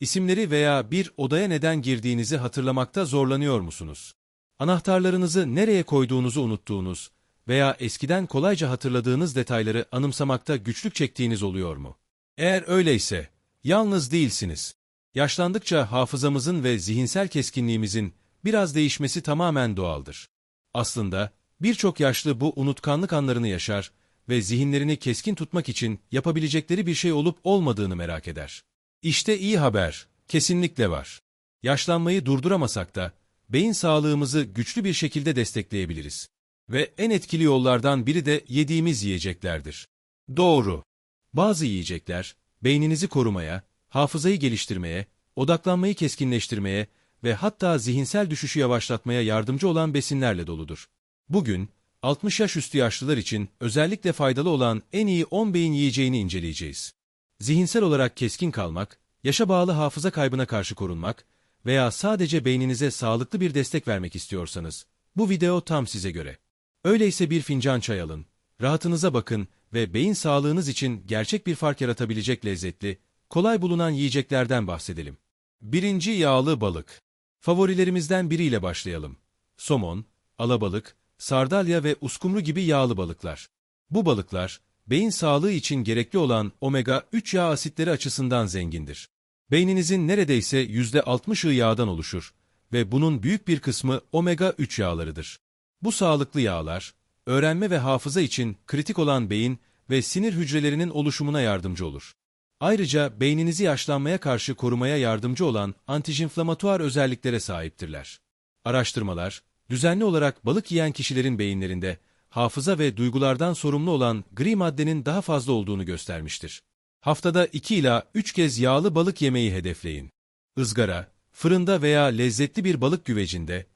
İsimleri veya bir odaya neden girdiğinizi hatırlamakta zorlanıyor musunuz? Anahtarlarınızı nereye koyduğunuzu unuttuğunuz veya eskiden kolayca hatırladığınız detayları anımsamakta güçlük çektiğiniz oluyor mu? Eğer öyleyse, yalnız değilsiniz. Yaşlandıkça hafızamızın ve zihinsel keskinliğimizin biraz değişmesi tamamen doğaldır. Aslında birçok yaşlı bu unutkanlık anlarını yaşar ve zihinlerini keskin tutmak için yapabilecekleri bir şey olup olmadığını merak eder. İşte iyi haber, kesinlikle var. Yaşlanmayı durduramasak da beyin sağlığımızı güçlü bir şekilde destekleyebiliriz. Ve en etkili yollardan biri de yediğimiz yiyeceklerdir. Doğru. Bazı yiyecekler, beyninizi korumaya, hafızayı geliştirmeye, odaklanmayı keskinleştirmeye ve hatta zihinsel düşüşü yavaşlatmaya yardımcı olan besinlerle doludur. Bugün, 60 yaş üstü yaşlılar için özellikle faydalı olan en iyi 10 beyin yiyeceğini inceleyeceğiz. Zihinsel olarak keskin kalmak, yaşa bağlı hafıza kaybına karşı korunmak veya sadece beyninize sağlıklı bir destek vermek istiyorsanız, bu video tam size göre. Öyleyse bir fincan çay alın, rahatınıza bakın ve beyin sağlığınız için gerçek bir fark yaratabilecek lezzetli, kolay bulunan yiyeceklerden bahsedelim. Birinci yağlı balık. Favorilerimizden biriyle başlayalım. Somon, alabalık, sardalya ve uskumru gibi yağlı balıklar. Bu balıklar, beyin sağlığı için gerekli olan omega-3 yağ asitleri açısından zengindir. Beyninizin neredeyse %60'ı yağdan oluşur ve bunun büyük bir kısmı omega-3 yağlarıdır. Bu sağlıklı yağlar, öğrenme ve hafıza için kritik olan beyin ve sinir hücrelerinin oluşumuna yardımcı olur. Ayrıca beyninizi yaşlanmaya karşı korumaya yardımcı olan antijinflamatuar özelliklere sahiptirler. Araştırmalar, düzenli olarak balık yiyen kişilerin beyinlerinde hafıza ve duygulardan sorumlu olan gri maddenin daha fazla olduğunu göstermiştir. Haftada 2 ila 3 kez yağlı balık yemeyi hedefleyin. Izgara, fırında veya lezzetli bir balık güvecinde,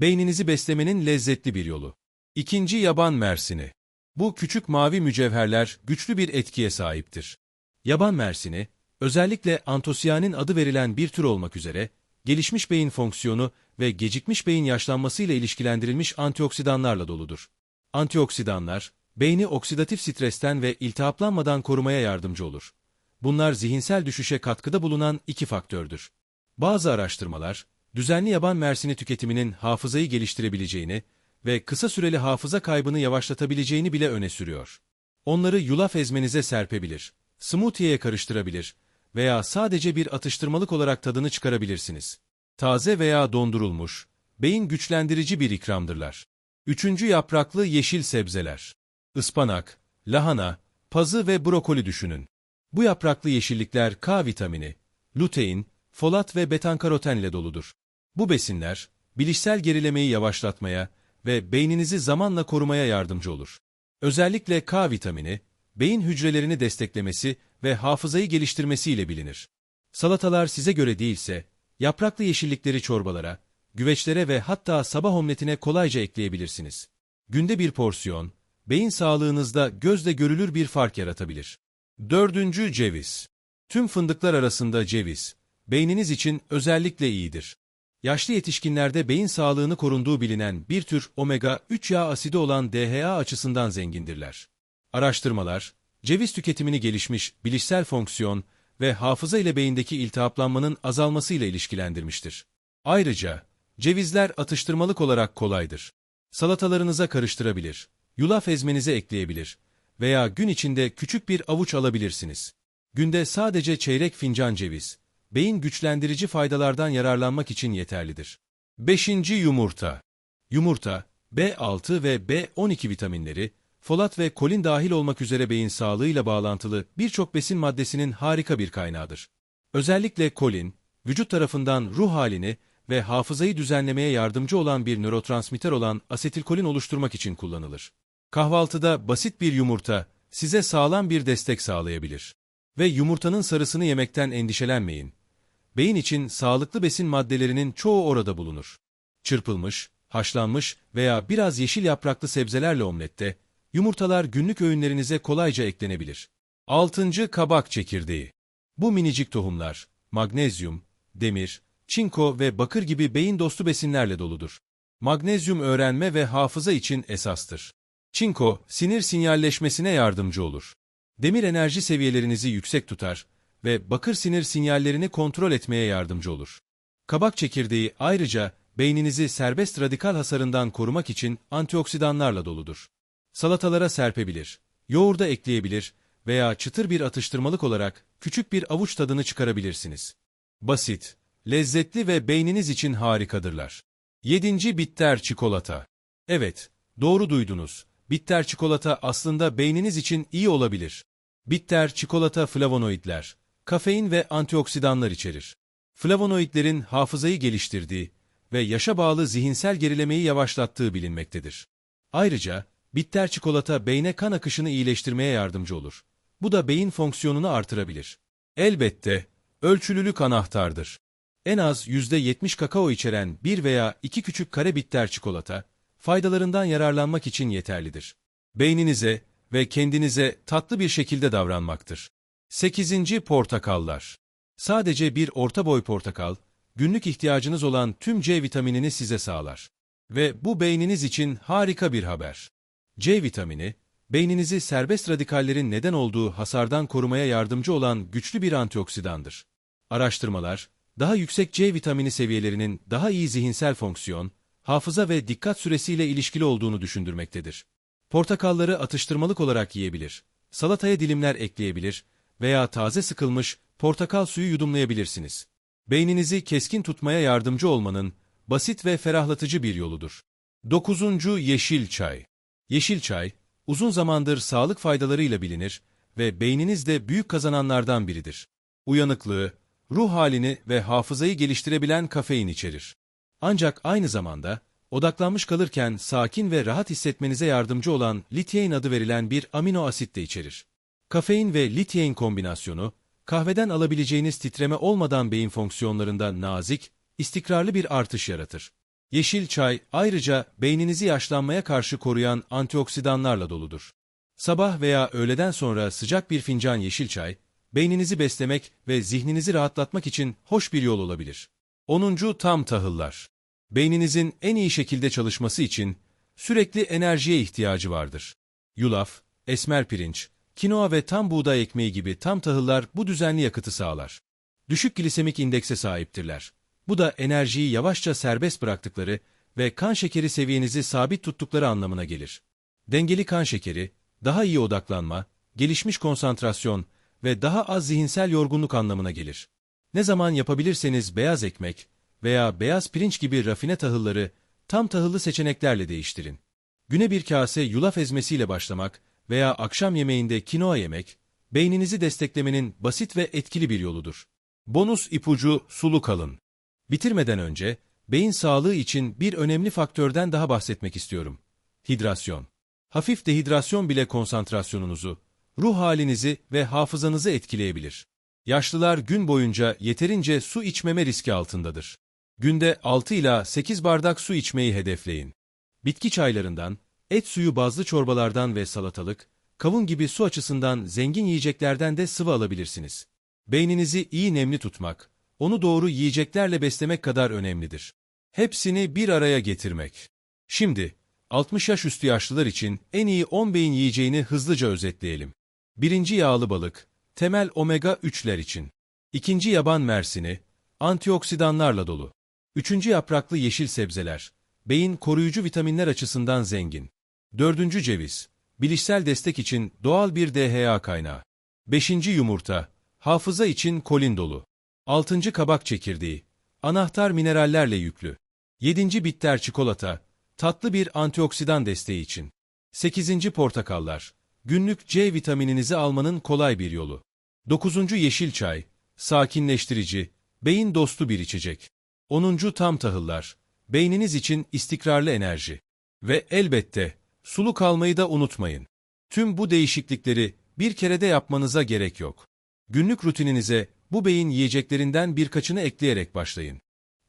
beyninizi beslemenin lezzetli bir yolu. İkinci yaban mersini. Bu küçük mavi mücevherler güçlü bir etkiye sahiptir. Yaban mersini, özellikle antosiyanin adı verilen bir tür olmak üzere, gelişmiş beyin fonksiyonu ve gecikmiş beyin yaşlanmasıyla ilişkilendirilmiş antioksidanlarla doludur. Antioksidanlar, beyni oksidatif stresten ve iltihaplanmadan korumaya yardımcı olur. Bunlar zihinsel düşüşe katkıda bulunan iki faktördür. Bazı araştırmalar, düzenli yaban mersini tüketiminin hafızayı geliştirebileceğini ve kısa süreli hafıza kaybını yavaşlatabileceğini bile öne sürüyor. Onları yulaf ezmenize serpebilir, smoothie'ye karıştırabilir veya sadece bir atıştırmalık olarak tadını çıkarabilirsiniz. Taze veya dondurulmuş, beyin güçlendirici bir ikramdırlar. Üçüncü yapraklı yeşil sebzeler. Ispanak, lahana, pazı ve brokoli düşünün. Bu yapraklı yeşillikler K vitamini, lutein, folat ve betankaroten ile doludur. Bu besinler, bilişsel gerilemeyi yavaşlatmaya ve beyninizi zamanla korumaya yardımcı olur. Özellikle K vitamini, beyin hücrelerini desteklemesi ve hafızayı geliştirmesiyle bilinir. Salatalar size göre değilse, yapraklı yeşillikleri çorbalara, güveçlere ve hatta sabah omletine kolayca ekleyebilirsiniz. Günde bir porsiyon, beyin sağlığınızda gözle görülür bir fark yaratabilir. Dördüncü ceviz. Tüm fındıklar arasında ceviz, beyniniz için özellikle iyidir. Yaşlı yetişkinlerde beyin sağlığını korunduğu bilinen bir tür omega-3 yağ asidi olan DHA açısından zengindirler. Araştırmalar, ceviz tüketimini gelişmiş bilişsel fonksiyon ve hafıza ile beyindeki iltihaplanmanın azalmasıyla ilişkilendirmiştir. Ayrıca, cevizler atıştırmalık olarak kolaydır. Salatalarınıza karıştırabilir, yulaf ezmenize ekleyebilir veya gün içinde küçük bir avuç alabilirsiniz. Günde sadece çeyrek fincan ceviz, beyin güçlendirici faydalardan yararlanmak için yeterlidir. 5. Yumurta Yumurta, B6 ve B12 vitaminleri, folat ve kolin dahil olmak üzere beyin sağlığıyla bağlantılı birçok besin maddesinin harika bir kaynağıdır. Özellikle kolin, vücut tarafından ruh halini ve hafızayı düzenlemeye yardımcı olan bir nörotransmitter olan asetilkolin oluşturmak için kullanılır. Kahvaltıda basit bir yumurta size sağlam bir destek sağlayabilir. Ve yumurtanın sarısını yemekten endişelenmeyin. Beyin için sağlıklı besin maddelerinin çoğu orada bulunur. Çırpılmış, haşlanmış veya biraz yeşil yapraklı sebzelerle omlette, yumurtalar günlük öğünlerinize kolayca eklenebilir. 6. Kabak çekirdeği. Bu minicik tohumlar, magnezyum, demir, çinko ve bakır gibi beyin dostu besinlerle doludur. Magnezyum öğrenme ve hafıza için esastır. Çinko, sinir sinyalleşmesine yardımcı olur. Demir enerji seviyelerinizi yüksek tutar ve bakır sinir sinyallerini kontrol etmeye yardımcı olur. Kabak çekirdeği ayrıca beyninizi serbest radikal hasarından korumak için antioksidanlarla doludur. Salatalara serpebilir, yoğurda ekleyebilir veya çıtır bir atıştırmalık olarak küçük bir avuç tadını çıkarabilirsiniz. Basit, lezzetli ve beyniniz için harikadırlar. 7. Bitter çikolata. Evet, doğru duydunuz. Bitter çikolata aslında beyniniz için iyi olabilir. Bitter çikolata flavonoidler, kafein ve antioksidanlar içerir. Flavonoidlerin hafızayı geliştirdiği ve yaşa bağlı zihinsel gerilemeyi yavaşlattığı bilinmektedir. Ayrıca bitter çikolata beyne kan akışını iyileştirmeye yardımcı olur. Bu da beyin fonksiyonunu artırabilir. Elbette, ölçülülük anahtardır. En az %70 kakao içeren bir veya iki küçük kare bitter çikolata, faydalarından yararlanmak için yeterlidir. Beyninize ve kendinize tatlı bir şekilde davranmaktır. 8. Portakallar Sadece bir orta boy portakal, günlük ihtiyacınız olan tüm C vitaminini size sağlar. Ve bu beyniniz için harika bir haber. C vitamini, beyninizi serbest radikallerin neden olduğu hasardan korumaya yardımcı olan güçlü bir antioksidandır. Araştırmalar, daha yüksek C vitamini seviyelerinin daha iyi zihinsel fonksiyon, hafıza ve dikkat süresiyle ilişkili olduğunu düşündürmektedir. Portakalları atıştırmalık olarak yiyebilir, salataya dilimler ekleyebilir veya taze sıkılmış portakal suyu yudumlayabilirsiniz. Beyninizi keskin tutmaya yardımcı olmanın basit ve ferahlatıcı bir yoludur. 9. Yeşil Çay Yeşil çay, uzun zamandır sağlık faydalarıyla bilinir ve beyninizde büyük kazananlardan biridir. Uyanıklığı, ruh halini ve hafızayı geliştirebilen kafein içerir. Ancak aynı zamanda, odaklanmış kalırken sakin ve rahat hissetmenize yardımcı olan lityein adı verilen bir amino asit de içerir. Kafein ve lityein kombinasyonu, kahveden alabileceğiniz titreme olmadan beyin fonksiyonlarında nazik, istikrarlı bir artış yaratır. Yeşil çay ayrıca beyninizi yaşlanmaya karşı koruyan antioksidanlarla doludur. Sabah veya öğleden sonra sıcak bir fincan yeşil çay, beyninizi beslemek ve zihninizi rahatlatmak için hoş bir yol olabilir. 10. Tam tahıllar. Beyninizin en iyi şekilde çalışması için sürekli enerjiye ihtiyacı vardır. Yulaf, esmer pirinç, kinoa ve tam buğday ekmeği gibi tam tahıllar bu düzenli yakıtı sağlar. Düşük glisemik indekse sahiptirler. Bu da enerjiyi yavaşça serbest bıraktıkları ve kan şekeri seviyenizi sabit tuttukları anlamına gelir. Dengeli kan şekeri, daha iyi odaklanma, gelişmiş konsantrasyon ve daha az zihinsel yorgunluk anlamına gelir. Ne zaman yapabilirseniz beyaz ekmek veya beyaz pirinç gibi rafine tahılları tam tahıllı seçeneklerle değiştirin. Güne bir kase yulaf ezmesiyle başlamak veya akşam yemeğinde kinoa yemek, beyninizi desteklemenin basit ve etkili bir yoludur. Bonus ipucu sulu kalın. Bitirmeden önce, beyin sağlığı için bir önemli faktörden daha bahsetmek istiyorum. Hidrasyon. Hafif dehidrasyon bile konsantrasyonunuzu, ruh halinizi ve hafızanızı etkileyebilir. Yaşlılar gün boyunca yeterince su içmeme riski altındadır. Günde 6 ila 8 bardak su içmeyi hedefleyin. Bitki çaylarından, et suyu bazlı çorbalardan ve salatalık, kavun gibi su açısından zengin yiyeceklerden de sıvı alabilirsiniz. Beyninizi iyi nemli tutmak, onu doğru yiyeceklerle beslemek kadar önemlidir. Hepsini bir araya getirmek. Şimdi, 60 yaş üstü yaşlılar için en iyi 10 beyin yiyeceğini hızlıca özetleyelim. Birinci yağlı balık, temel omega 3'ler için. İkinci yaban mersini, antioksidanlarla dolu. Üçüncü yapraklı yeşil sebzeler, beyin koruyucu vitaminler açısından zengin. Dördüncü ceviz, bilişsel destek için doğal bir DHA kaynağı. Beşinci yumurta, hafıza için kolin dolu. Altıncı kabak çekirdeği, anahtar minerallerle yüklü. Yedinci bitter çikolata, tatlı bir antioksidan desteği için. Sekizinci portakallar, günlük C vitamininizi almanın kolay bir yolu. Dokuzuncu yeşil çay, sakinleştirici, beyin dostu bir içecek. Onuncu tam tahıllar, beyniniz için istikrarlı enerji. Ve elbette, sulu kalmayı da unutmayın. Tüm bu değişiklikleri bir kerede yapmanıza gerek yok. Günlük rutininize bu beyin yiyeceklerinden birkaçını ekleyerek başlayın.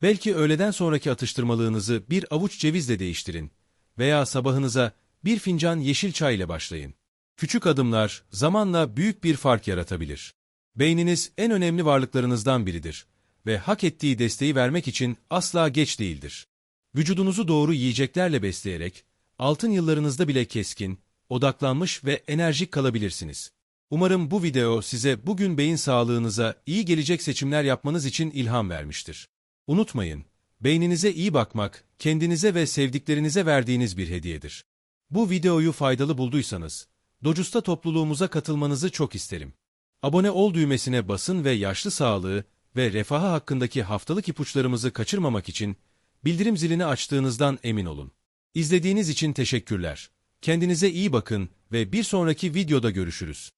Belki öğleden sonraki atıştırmalığınızı bir avuç cevizle değiştirin veya sabahınıza bir fincan yeşil çay ile başlayın. Küçük adımlar zamanla büyük bir fark yaratabilir. Beyniniz en önemli varlıklarınızdan biridir ve hak ettiği desteği vermek için asla geç değildir. Vücudunuzu doğru yiyeceklerle besleyerek altın yıllarınızda bile keskin, odaklanmış ve enerjik kalabilirsiniz. Umarım bu video size bugün beyin sağlığınıza iyi gelecek seçimler yapmanız için ilham vermiştir. Unutmayın, beyninize iyi bakmak, kendinize ve sevdiklerinize verdiğiniz bir hediyedir. Bu videoyu faydalı bulduysanız, Docusta topluluğumuza katılmanızı çok isterim. Abone ol düğmesine basın ve yaşlı sağlığı ve refahı hakkındaki haftalık ipuçlarımızı kaçırmamak için bildirim zilini açtığınızdan emin olun. İzlediğiniz için teşekkürler. Kendinize iyi bakın ve bir sonraki videoda görüşürüz.